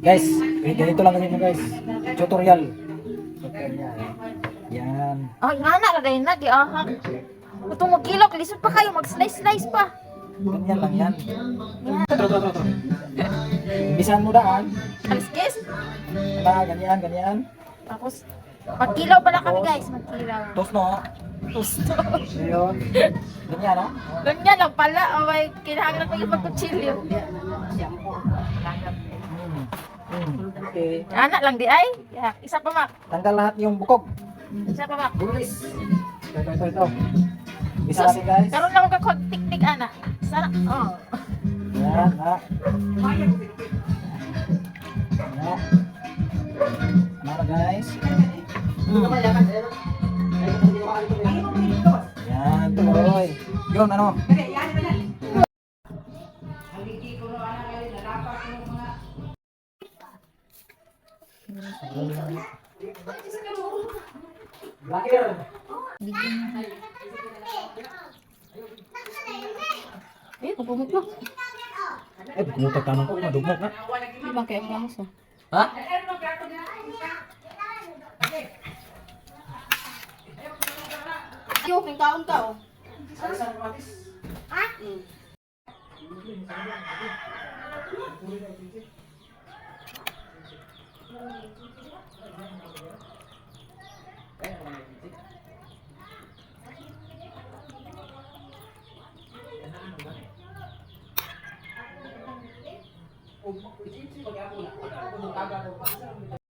Guys, eh, ganito lang gawin mo guys. Tutorial. Tutorial. Yan. Ay, nga na, kagay na, di ahak. Itong magkilok, lisod pa kayo, mag-slice-slice pa. Ganyan lang yan. Tro. Umpisahan mo daan. Aliskis. Na, ganyan, ganyan. Tapos, magkilaw pala kami guys, magkilaw. Tos no. Gusto. Ayun. Ganyan no. Ganyan lang pala, oh, may kinahanglan ko yung magkutsilyo. Hmm. Okay. Anak lang di ay. Ya, isa pa mak. Tanggal lahat yung bukog. Isa pa mak. Bulis. Ito, ito, ito, ito. Umpisa natin guys. Karoon lang ako tik-tik anak. Sana, oh. Yan, ha. Yan. Mara guys. Hmm. Yan, tuloy. Yun, ano? Bigyan mo eh, ka. Eh, pupumot mo. Eh, pupumot ka tama ko. Madugmok na. Di ba kaya ang so? Ha? Yo, king taon ka oh. Ha? 뭐 찔찔거리 하고 나가고 나가고